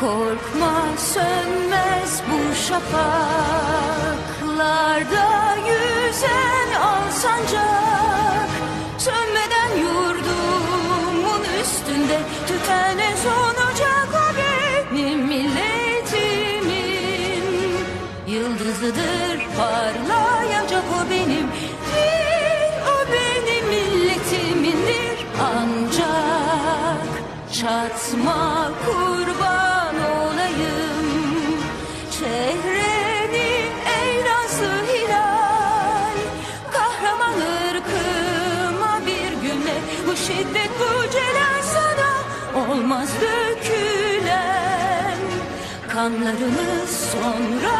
Korkma sönmez bu şafaklarda. Yüzen al sancak. Sönmeden yurdumun üstünde tüten en son ocak o benim milletimin Yıldızıdır parlayacak Çatma kurban olayım. Çehrenin ey nazlı hilal. Kahraman ırkıma bir güne. Bu şiddet bu celal sana olmaz dökülen. Kanlarımız sonra